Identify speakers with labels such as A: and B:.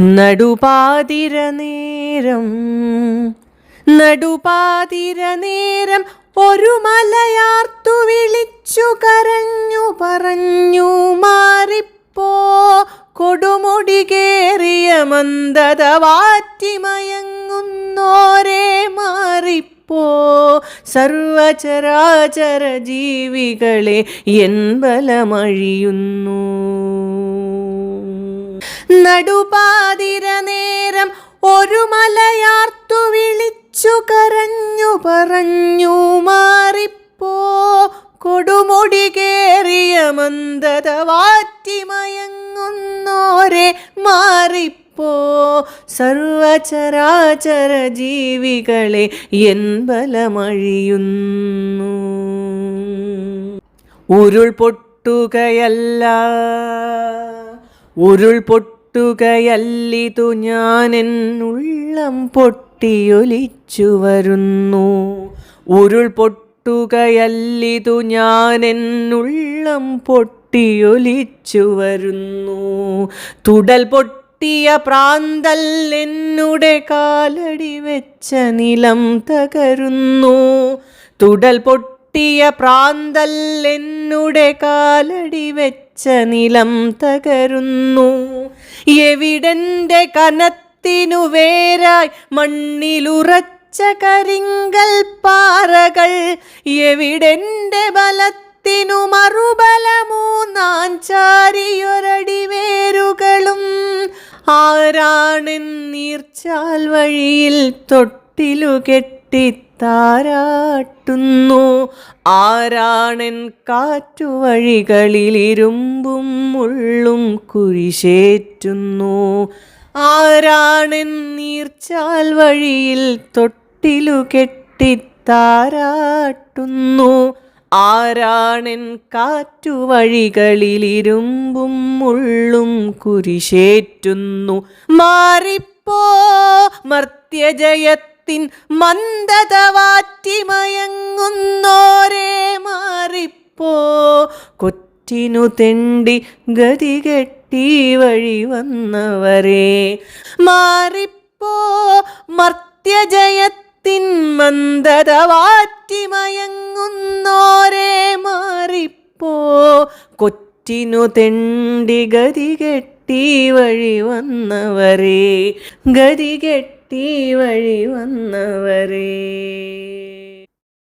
A: നടുപാതിര നേരം നടുപാതിര നേരം ഒരു മലയാർത്തു വിളിച്ചു കരഞ്ഞു പറഞ്ഞു മാറിപ്പോ കൊടുമുടി കേറിയ മന്ദത വാറ്റിമയങ്ങുന്നോരേ മാറിപ്പോ സർവചരാചര ജീവികളെ എൻ ബലമഴിയുന്നു. നടുപാതിര നേരം ഒരു മലയാർത്തു വിളിച്ചു കരഞ്ഞു പറഞ്ഞു മാറിപ്പോ കൊടുമുടി കേറിയ മന്ദത വാറ്റിമയങ്ങുന്നോരെ മാറിപ്പോ സർവചരാചര ജീവികളെ എൻബലമഴിയുന്നു ഉരുൾ പൊട്ടുകയല്ല ഉരുൾ പൊട്ടുകയല്ലിതു ഞാൻ എന്നുള്ളം പൊട്ടിയൊലിച്ചു വരുന്നു. ഉരുൾപൊട്ടുകയല്ലി ഞാൻ എന്നുള്ളം പൊട്ടിയൊലിച്ചു വരുന്നു. തുടൽ പൊട്ടിയ പ്രാന്തൽ എന്നുടെ കാലടി വെച്ച നിലം തകരുന്നു. തുടൽ പൊട്ടിയ പ്രാന്തൽ എന്നുടെ കാലടി വെച്ച നിലം തകരുന്നു. എവിടന്റെ കനത്തിനു വേരായി മണ്ണിലുറച്ച കരിങ്കൽ പാറകൾ എവിടെന്റെ ബലത്തിനു മറുബലമൂന്നാൻ ചാരിയൊരടി വേരുകളും. ആരാണെൻ നീർച്ചാൽ വഴിയിൽ തൊട്ടിലു കെട്ടിത്താരാട്ടുന്നു ആരാണൻ കാറ്റുവഴികളിലിരുമ്പും മുള്ളും കുരിശേറ്റുന്നു. ആരാണൻ നീർച്ചാൽ വഴിയിൽ തൊട്ടിലു കെട്ടിത്താരാട്ടുന്നു. ആരാണൻ കാറ്റുവഴികളിലിരുമ്പും മുള്ളും കുരിശേറ്റുന്നു. മാറിപ്പോ മർത്യജയത്തിൻ മന്ദത വാറ്റിമയങ്ങുന്നോരേ മാറിപ്പോ. കൊറ്റിനു തെണ്ടി ഗതികെട്ടി വഴി വന്നവരെ. മാറിപ്പോ മർത്യജയത്തിൻ മന്ദത വാറ്റിമയങ്ങുന്നോരേ മാറിപ്പോ. കൊറ്റിനു തെണ്ടി ഗതികെട്ടി വഴി വന്നവരെ. ഗതികെട്ടി വഴി വന്നവരേ.